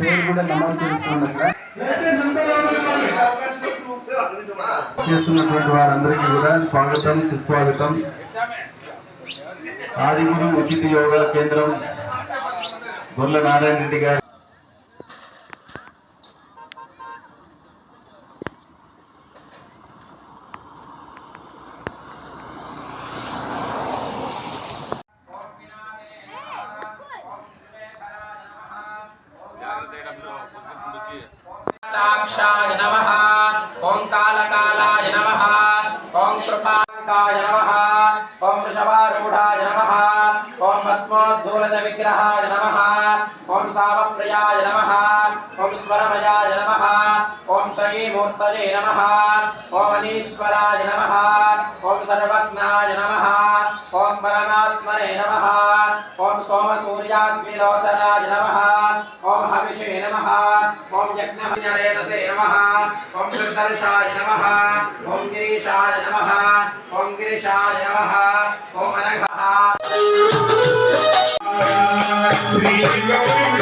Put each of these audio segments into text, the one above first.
పేరు కూడా నమోదు చేసుకోండి. చేస్తున్నటువంటి వారందరికీ కూడా స్వాగతం సుస్వాగతం. ఆదిగురు ఉచిత యోగా కేంద్రం గొల్ల నారాయణ రెడ్డి గారు नमः ॐ स्वरमयाय नमः ॐ त्रयीमूर्तये नमः ॐ अनीश्वराय नमः ॐ सर्वज्ञाय नमः ॐ परमात्मने नमः ॐ सोमसूर्याग्निलोचनाय नमः ॐ हविषे नमः ॐ यज्ञमन्यरेतसे नमः ॐ दुर्दर्शाय नमः ॐ गिरीशाय नमः ॐ गिरिशाय नमः ॐ अनघः Thank you.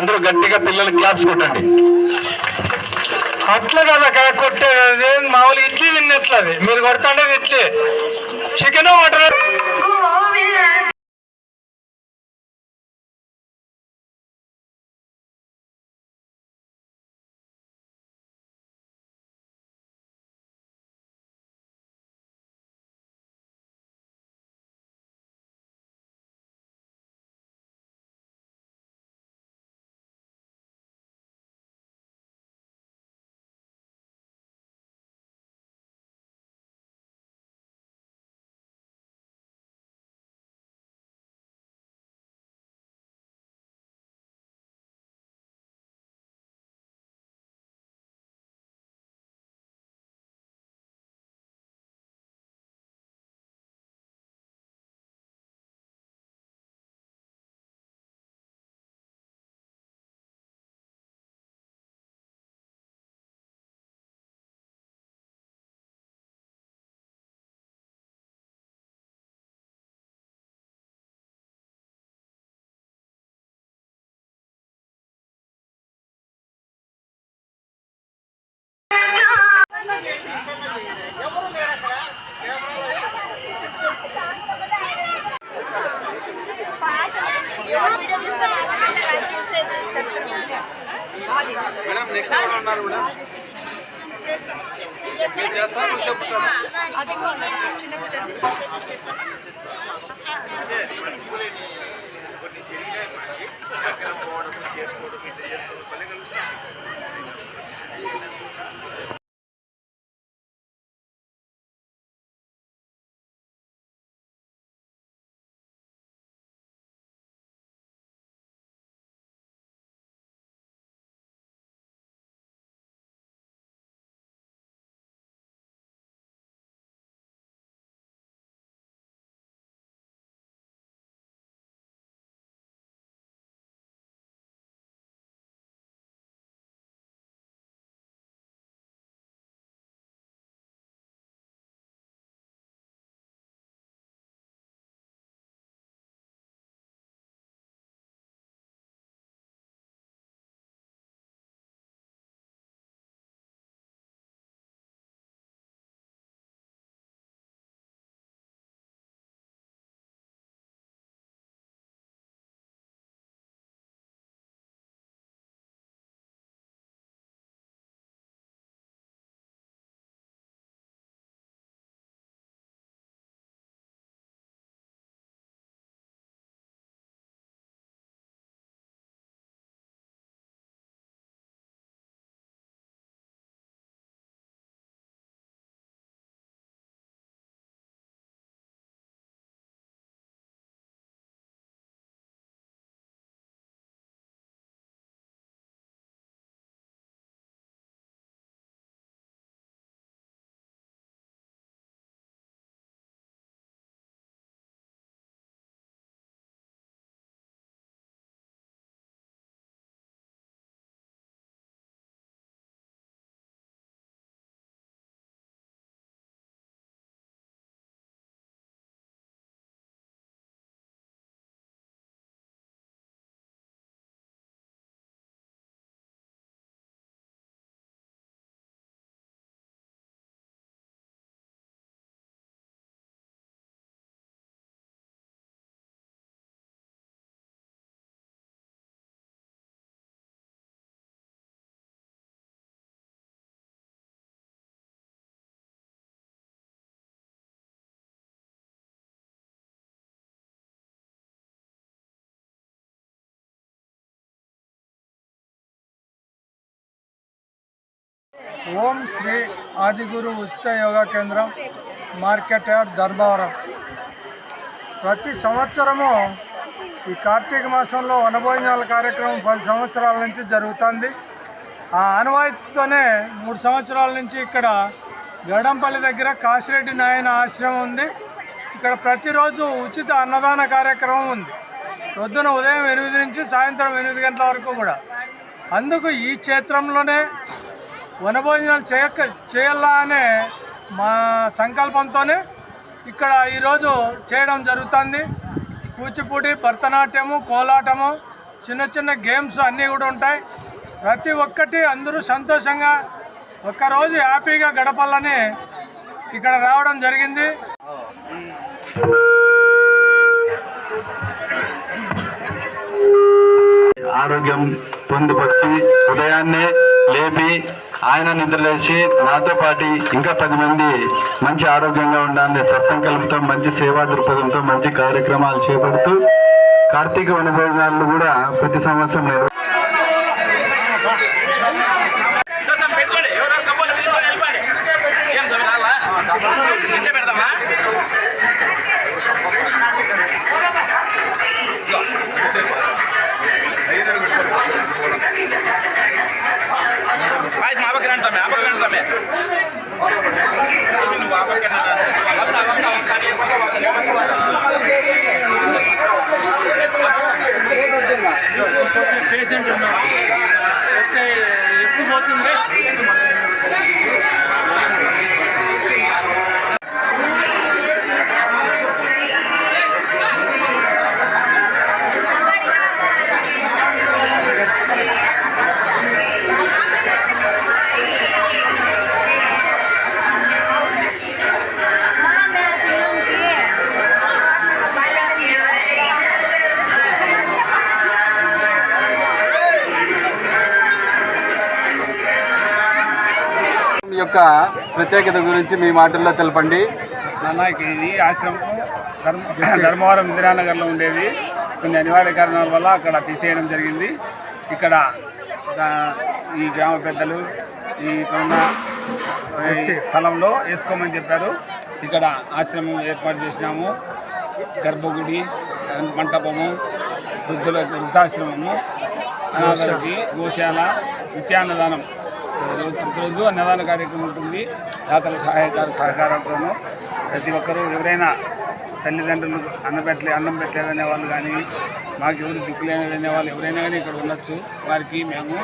అందరూ గట్టిగా పిల్లలు క్లాప్స్ కొట్టండి. అట్లా కదా కదా కొట్టేది మామూలుగా మామూలు ఇడ్లీ తిన్నట్లు అది మీరు కొడతాండే ఇడ్లీ. చికెన్ మటన్ నెక్స్ట్ ఎవరు ఉన్నారు మేడం మీరు చేస్తారు చెప్తారు మందిరం పోవడం చేసుకోవడం ఇట్లా చేసుకోవడం ఓం శ్రీ ఆదిగురు ఉచిత యోగా కేంద్రం మార్కెట్ యార్డ్ ధర్మవరం ప్రతి సంవత్సరము ఈ కార్తీక మాసంలో వనభోజనాల కార్యక్రమం పది సంవత్సరాల నుంచి జరుగుతుంది. ఆ ఆనవాయితీతోనే మూడు సంవత్సరాల నుంచి ఇక్కడ గడంపల్లి దగ్గర కాశిరెడ్డి నాయన ఆశ్రమం ఉంది. ఇక్కడ ప్రతిరోజు ఉచిత అన్నదాన కార్యక్రమం ఉంది. పొద్దున ఉదయం ఎనిమిది నుంచి సాయంత్రం ఎనిమిది గంటల వరకు కూడా. అందుకు ఈ క్షేత్రంలోనే వనభోజనాలు చేయక చేయాలా అనే మా సంకల్పంతోనే ఇక్కడ ఈరోజు చేయడం జరుగుతుంది. కూచిపూడి భరతనాట్యము కోలాటము చిన్న చిన్న గేమ్స్ అన్నీ కూడా ఉంటాయి. ప్రతి ఒక్కటి అందరూ సంతోషంగా ఒక్కరోజు హ్యాపీగా గడపాలని ఇక్కడ రావడం జరిగింది. ఆరోగ్యం పొందుపరిచి ఉదయాన్నే లేపి ఆయన నిద్రలేసి నాతో పాటు ఇంకా పది మంది మంచి ఆరోగ్యంగా ఉండాలని సత్సంకల్పంతో మంచి సేవా దృక్పథంతో మంచి కార్యక్రమాలు చేపడుతూ కార్తీక వనభోజనాలను కూడా ప్రతి సంవత్సరం యొక్క ప్రత్యేకత గురించి మీ మాటల్లో తెలపండి. నాన్న ఇది ఆశ్రమం. ధర్మ ధర్మవరం ఇందిరానగర్లో ఉండేది. కొన్ని అనివార్య కారణాల వల్ల అక్కడ తీసేయడం జరిగింది. ఇక్కడ ఈ గ్రామ పెద్దలు ఈ ఈ స్థలంలో వేసుకోమని చెప్పారు. ఇక్కడ ఆశ్రమం ఏర్పాటు చేసినాము. గర్భగుడి మంటపము వృద్ధుల వృద్ధాశ్రమము అనాథలకి గోశాల నిత్యాన్నదానం. ప్రతిరోజు అన్నదాన కార్యక్రమం ఉంటుంది. దాతల సహాయకారు సహకారంతోనూ ప్రతి ఒక్కరూ ఎవరైనా తల్లిదండ్రులు అన్నం పెట్టలే అన్నం పెట్టలేదనే వాళ్ళు కానీ మాకు ఎవరు దిక్కులేదనే వాళ్ళు ఎవరైనా కానీ ఇక్కడ ఉండొచ్చు. వారికి మేము